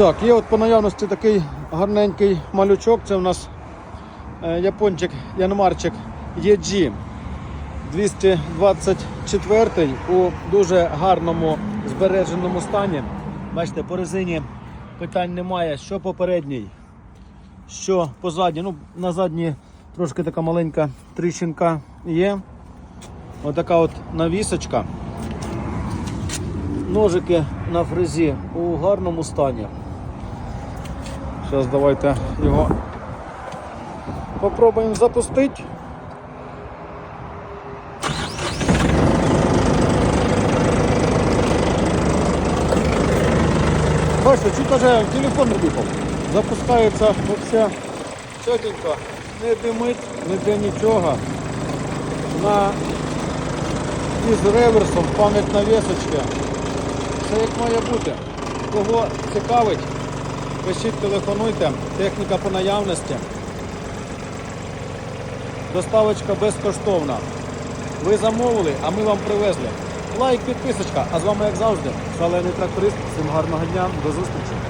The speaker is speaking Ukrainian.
Так, є от по наявності такий гарненький малючок. Це у нас е, япончик Янмарчик EG 224 у дуже гарному збереженому стані. Бачите, по резині питань немає. Що попередній, що позаді. Ну, на задній трошки така маленька тріщинка є. Отака от навісочка. Ножики на фрезі у гарному стані. Зараз давайте його попробуємо запустити. Бачите, чуть даже телефон не. Запускається взагалі чотенько, не димить, не де нічого. На із реверсом пам'ять на вісочки. Все як має бути. Кого цікавить, пишіть, телефонуйте, техніка по наявності. Доставочка безкоштовна. Ви замовили, а ми вам привезли. Лайк, підписочка. А з вами, як завжди, шалений тракторист. Всім гарного дня, до зустрічі.